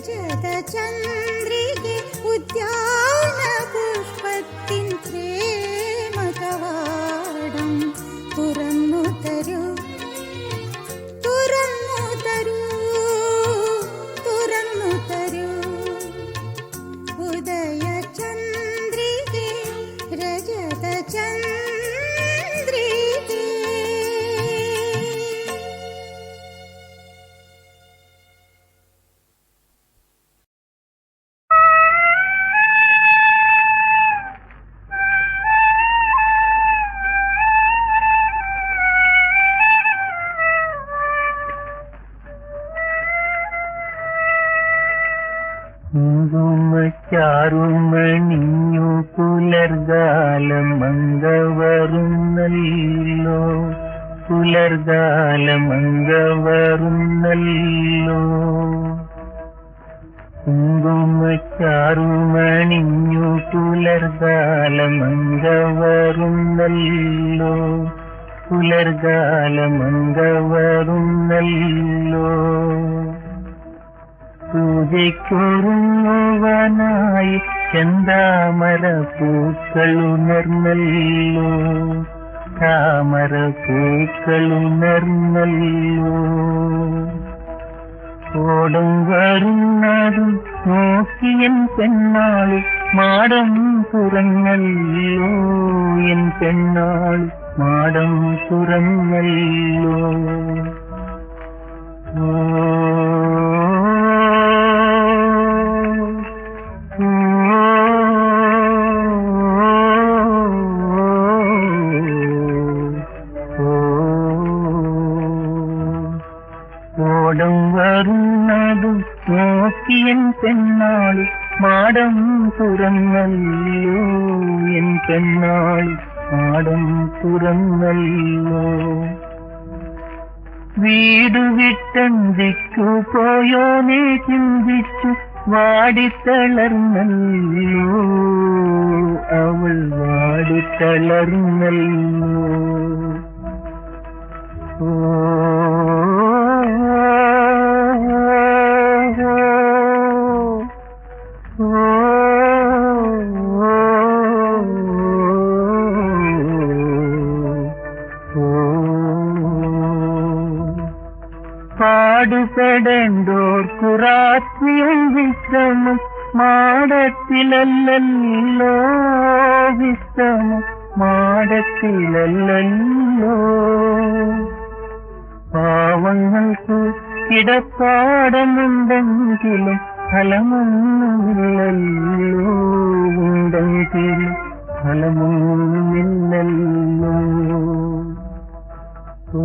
觉得真 ചാരുമണിഞ്ഞു പുലർഗാലം മംഗവരുന്നല്ലോ പുലർഗാലം മംഗവ ചെന്താമര പൂക്കളുണർന്നല്ലോ താമര പൂക്കളുണർന്നല്ലോ ഓടും വരുന്നതും നോക്കിയൻ പെണ്ണാളി മാടം തുറന്നല്ലോ. എൻ പെണ്ണാളി മാടം തുറന്നല്ലോ. ഓ പെണ്ണാളി മാടം തുറന്നല്ലോ. എൻ പെണ്ണാളി മാടം തുറന്നല്ലോ. വീട് വിട്ടന്തിക്കു പോയോനെ ചിന്തിച്ചു വാടിത്തളർന്നല്ലോ. അവൾ വാടിത്തളർന്നല്ലോ. ഓ പാടുപെടേണ്ടോർക്കു രാത്രിയും വിശ്രമം മാടത്തിലല്ലോ വിശ്രമം മാടത്തിലല്ലോ പാവങ്ങൾക്ക് കിടപ്പാടമുണ്ടെങ്കിലും ഫലമൊന്നുമില്ലല്ലോ. ഉണ്ടെങ്കിലും ഫലമൊന്നുമില്ലല്ലോ. ഓ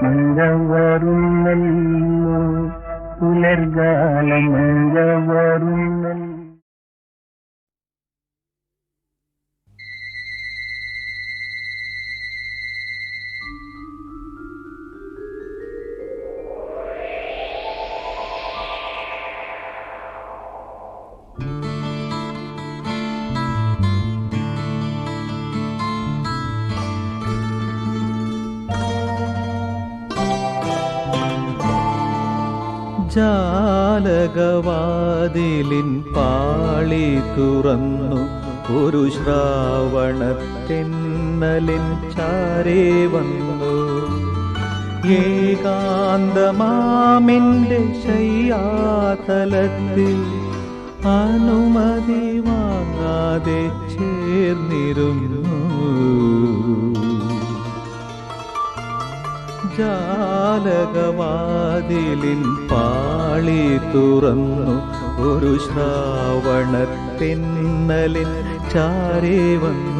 പുലർകാല ശ്രാവണത്തെന്നലിൻ ചാരേ വന്നു. ഏകാന്തമാമിന്റെ ശയ്യാതലത്തിൽ അനുമതി വാങ്ങാതെ ചേർന്നിരുന്നു. ജാലകവാതിലിൻ പാളി തുറന്നു. ഒരു ശ്രാവണത്തിന്നലിൻ ചാരേ വന്നു.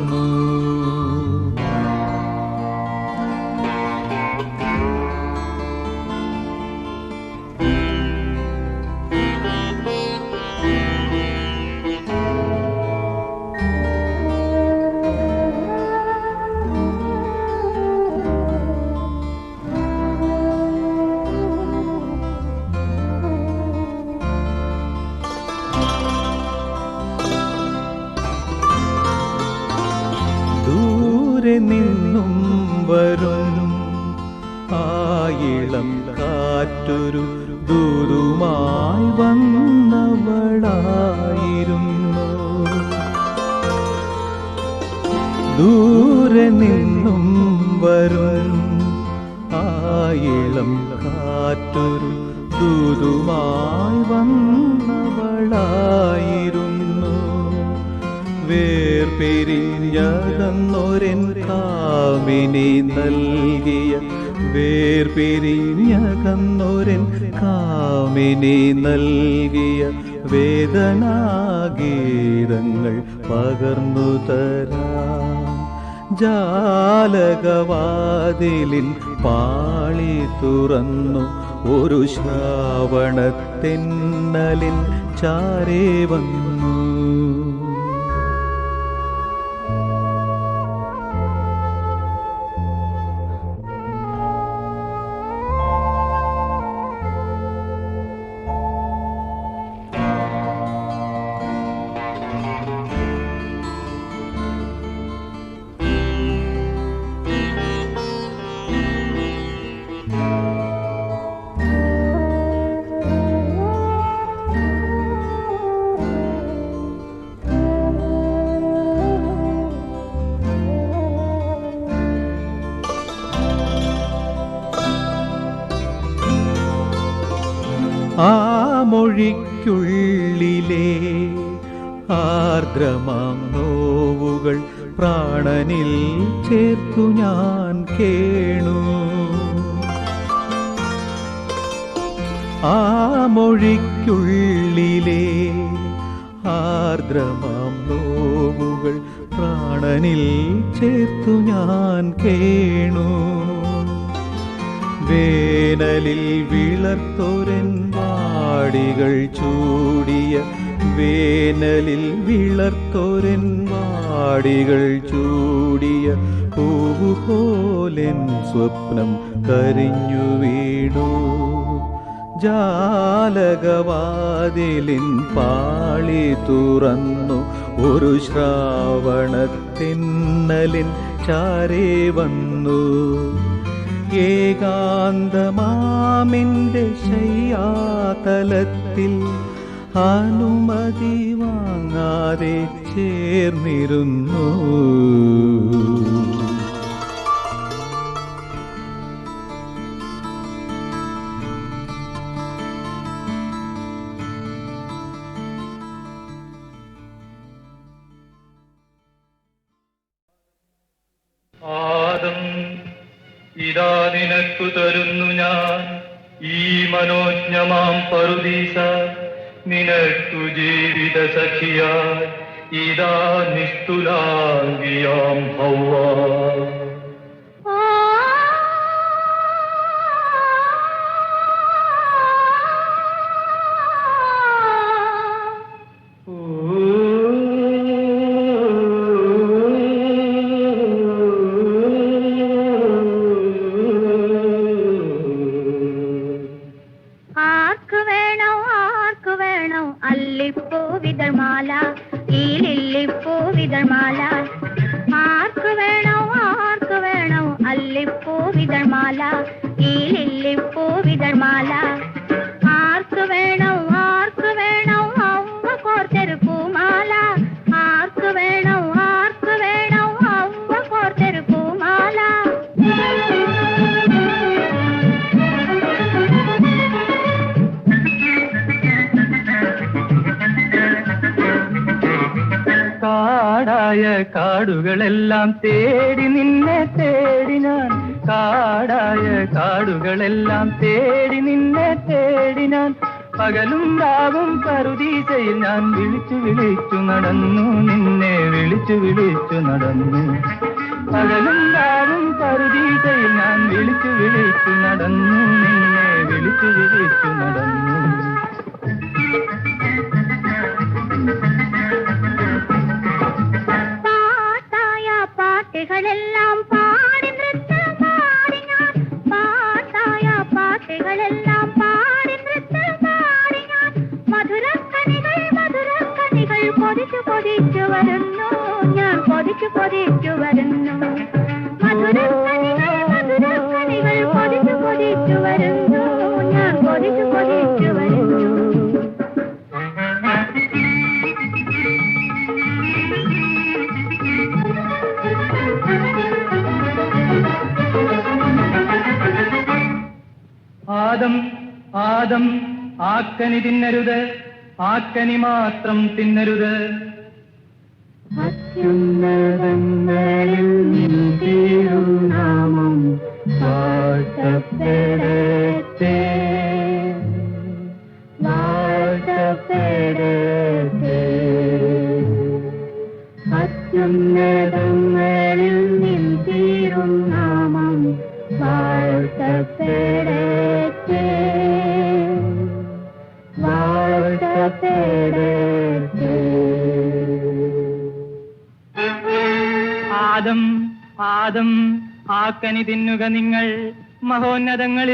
വേർപിരിഞ്ഞകന്നൊരൻ കാമിനി നൽകിയ വേർപിരിഞ്ഞകന്നൊരൻ കാമിനി നൽകിയ വേദനാഗീതങ്ങൾ പകർന്നു തരാം. ജാലകവാതിലിൻ പാളി തുറന്നു ഒരു ശ്രാവണത്തെന്നലിൻ ചാരേ വന്നു. മൊഴിക്കുള്ളിലെ ആർദ്രമാം നോവുകൾ പ്രാണനിൽ ചേർത്തു ഞാൻ കേണു. വേനലിൽ വിളർത്തൊരൻ വാടികൾ ചൂടിയ വേനലിൽ വിളർത്തൊരൻ വാടികൾ ചൂടിയ പൂവുപോലെൻ സ്വപ്നം കരിഞ്ഞു വീണു. ജാലകവാതിലിൻ പാളി തുറന്നു. ഒരു ശ്രാവണത്തിന്നലിൻ ചാരി വന്നു. ഏകാന്തമാമിന്റെ ശയ്യാതലത്തിൽ അനുമതി വാങ്ങാതെ ചേർന്നിരുന്നു. നിനക്കു തരുന്നു ഞാൻ. ഈ മനോജ്ഞമാം പറുദീസ നിനക്കു ജീവിത സഖിയാ ഇതാ നിസ്തുലാംഗിയാം ഹൗവ. കാടായ കാടുകളെല്ലാം തേടി നിന്നെ തേടി ഞാൻ. കാടായ കാടുകളെല്ലാം തേടി നിന്നെ തേടി ഞാൻ. പകലും രാവും പറുദീസയിൽ ഞാൻ വിളിച്ചു വിളിച്ചു നടന്നു. നിന്നെ വിളിച്ചു വിളിച്ചു നടന്നു. പകലും രാവും പറുദീസയിൽ ഞാൻ വിളിച്ചു വിളിച്ചു നടന്നു. നിന്നെ വിളിച്ചു വിളിച്ചു നടന്നു. പാട്ടുകളെല്ലാം പാടി നൃത്തമാടി ഞാൻ. പാട്ടായ പാട്ടുകളെല്ലാം പാടി നൃത്തമാടി ഞാൻ. മധുരക്കനികൾ മധുരക്കനികൾ കൊതിച്ചു കൊതിച്ചു വരുന്നു. ഞാൻ കൊതിച്ചു കൊതിച്ചു വരുന്നു. മധുരക്കനികൾ മധുരക്കനികൾ കൊതിച്ചു കൊതിച്ചു വരുന്നു. ഞാൻ കൊതിച്ചു കൊതിച്ചു വരുന്നു. ആദം ആദം ആക്കനി തിന്നരുത് ആക്കനി മാത്രം തിന്നരുത്. അത്യുന്നതങ്ങളിൽ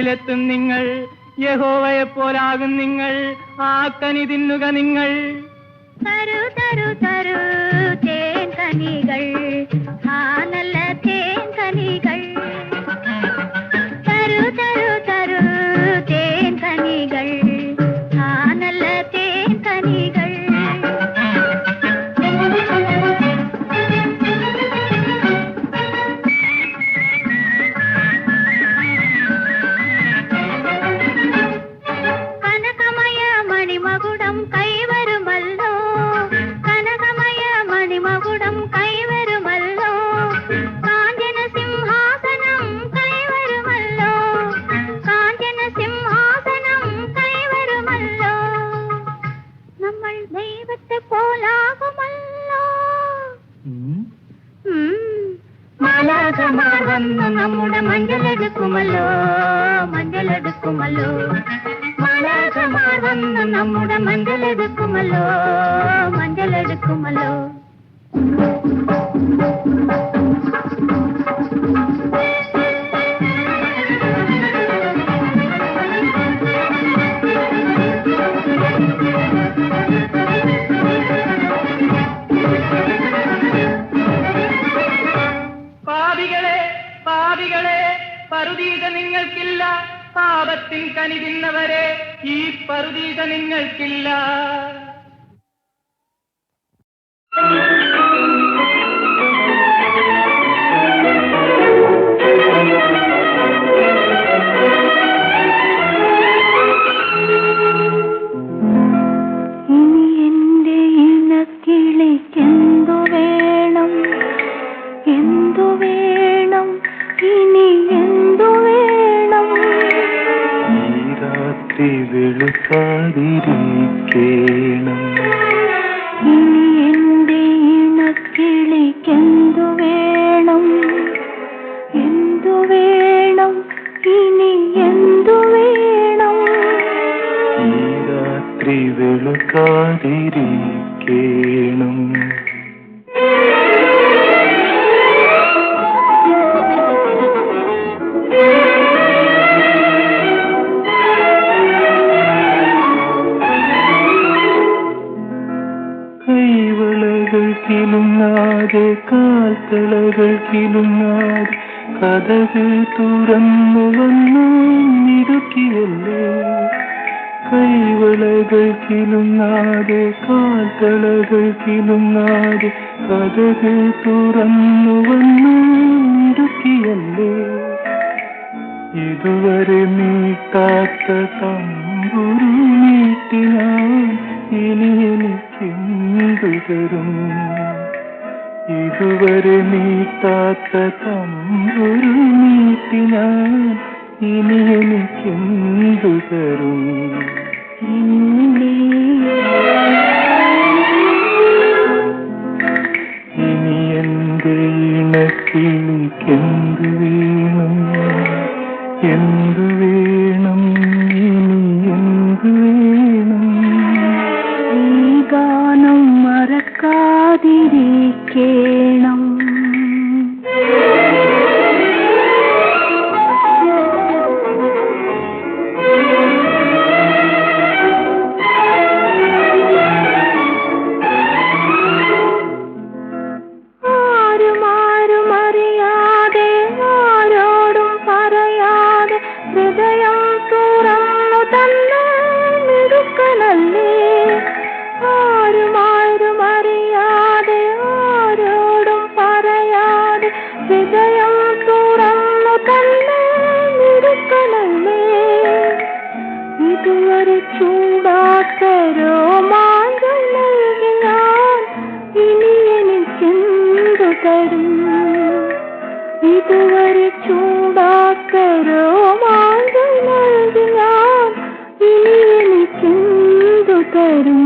മഹോന്നതങ്ങളിലെത്തും നിങ്ങൾ യഹോവയെ പോലാകും നിങ്ങൾ ആക്കനി തിന്നുക നിങ്ങൾ. തരു തരു തരു തേൻ കനികൾ விட்டு போலாகுமல்லோ மாலாக மாவன்னு நம்முட மஞ்சள் எடுக்குமல்லோ மஞ்சள் எடுக்குமல்லோ மாலாக மாவன்னு நம்முட மஞ்சள் எடுக்குமல்லோ மஞ்சள் எடுக்குமல்லோ Thank you. പാപത്തിൻ കനിവിന്നവരെ ഈ പറുതീത നിങ്ങൾക്കില്ല. വെളുക്കാതിരിക്കേണം കൈവളകൾ കിലുങ്ങാതെ കാൽത്തളകൾ കിലുങ്ങാതെ കഥകൾ കാൽത്തളകൾ കിലുങ്ങാതെ കഥകൾ തുറന്നു വന്നു ഇടുക്കിയല്ലേ? ഇതുവരെ നീട്ടാത്ത തമ്പുരു നീട്ടി ഞാൻ ഇനി എനിക്കെന്തു തരും? ഇതുവരെ നീട്ടാത്ത തമ്പുരു നീട്ടി ഞാൻ ഇനി എനിക്കെന്തു തരും? ഇനി ഇതുവരെ ചൂടാത്ത രോമാഞ്ചം നൽകി ഞാൻ ഇനി എനിക്കെന്തു തരും?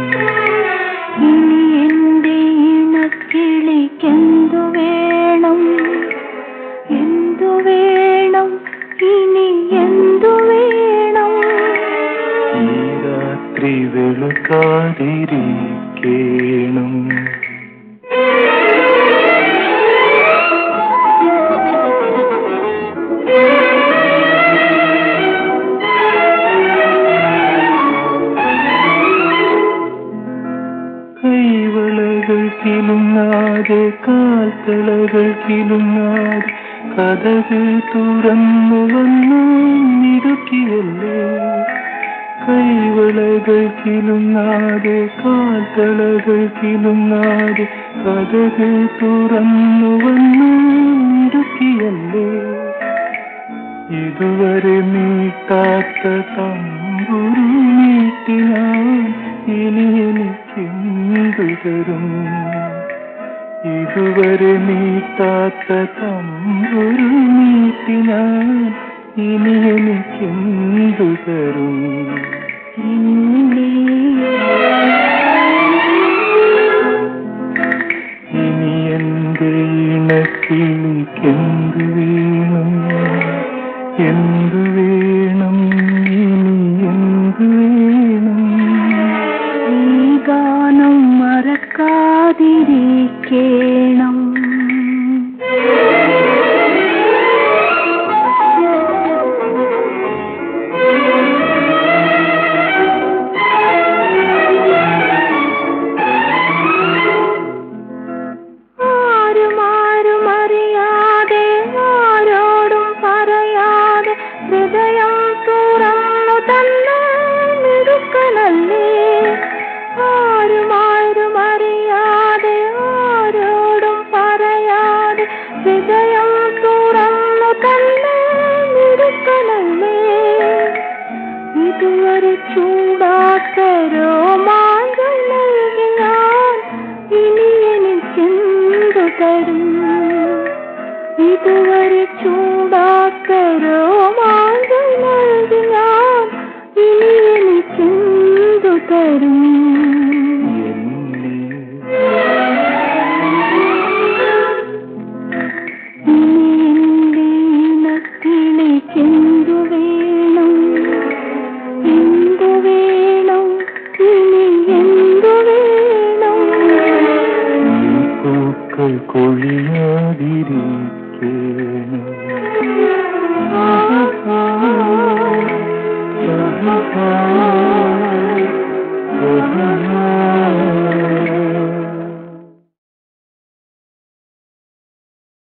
ഇണക്കിളിക്കെന്തു വേണം? എന്തു വേണം? ഇനി എന്തു വേണം? രാത്രി വെളുക്കാതിരിക്കേണം ും. കഥകളകിലുങ്ങാർ കഥകൾ തുറന്നു വന്നു നിരുക്കിയല്ലേ കൈവളകൾ കിലുങ്ങാതെ കാൽത്തളകൾ കിലുങ്ങാതെ കഥകൾ തുറന്നു വന്നു നിരുക്കിയല്ലേ ഇതുവരെ നീട്ടാത്ത തമ്പുരു നീട്ടിനായി ഇനി എനിക്കെന്തു തരും? അതുവരെ നീ കാക്കതമ്മ